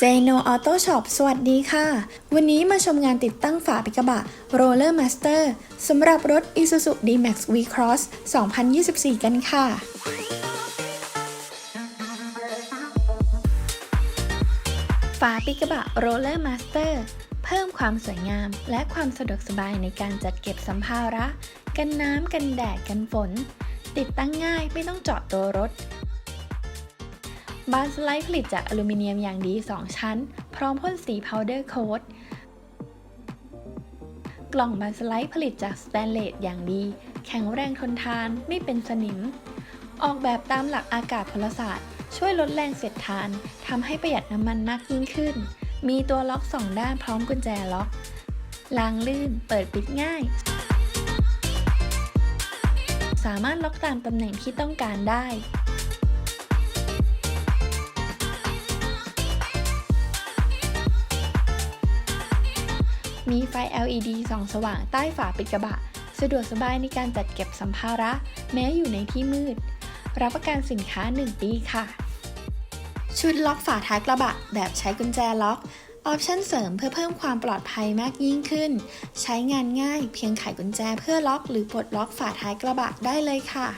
เจโนออโต้ช็อปสวัสดีค่ะ วันนี้มาชมงานติดตั้งฝาปิกระบะ Roller Master สำหรับรถ Isuzu D-Max V-Cross 2024 กันค่ะฝาปิกระบะ Roller Master เพิ่มความสวยงาม และความสะดวกสบายในการจัดเก็บสัมภาระ กันน้ำกันแดดกันฝน ติดตั้งง่ายไม่ต้องเจาะตัวรถ บานสไลด์ผลิตจากอลูมิเนียมอย่างดี 2 ชั้น พร้อมพ่นสีพาวเดอร์โค้ดกล่องบานสไลด์ผลิตจากสแตนเลสอย่างดี แข็งแรงทนทานไม่เป็นสนิม ออกแบบตามหลักอากาศพลศาสตร์ ช่วยลดแรงเสียดทานทำให้ประหยัดน้ำมันมากยิ่งขึ้น มีตัวล็อกสองด้านพร้อมกุญแจล็อกล้างลื่น เปิดปิดง่าย สามารถล็อกตามตำแหน่งที่ต้องการได้ มีไฟ LED ส่องสว่างใต้ฝาปิดกระบะ สะดวกสบายในการจัดเก็บสัมภาระ แม้อยู่ในที่มืด รับประกันสินค้า 1 ปีค่ะ ชุดล็อกฝาท้ายกระบะ แบบใช้กุญแจล็อกออปชันเสริมเพื่อเพิ่มความปลอดภัยมากยิ่งขึ้น ใช้งานง่ายเพียงไขกุญแจเพื่อล็อกหรือปลดล็อกฝาท้ายกระบะได้เลยค่ะ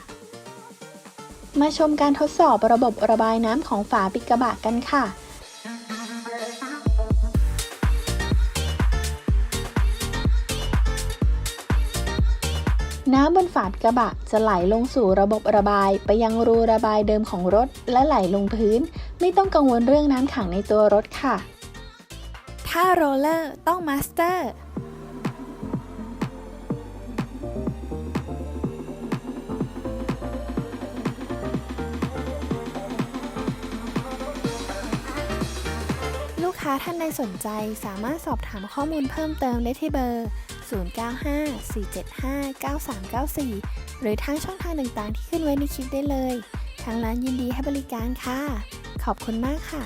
มาชมการทดสอบระบบระบายน้ำของฝาปิดกระบะกันค่ะ น้ำบนฝาดกระบะจะไหลลงสู่ระบบระบายไปยังรูระบายเดิมของรถ และไหลลงพื้น ไม่ต้องกังวลเรื่องน้ำขังในตัวรถค่ะ ถ้าโรลเลอร์ต้องมาสเตอร์ ลูกค้าท่านใดสนใจสามารถสอบถามข้อมูลเพิ่มเติมได้ที่เบอร์ 0954759394 หรือทางช่องทางต่างๆที่ขึ้นไว้ในคลิปได้เลย ทางร้านยินดีให้บริการค่ะ ขอบคุณมากค่ะ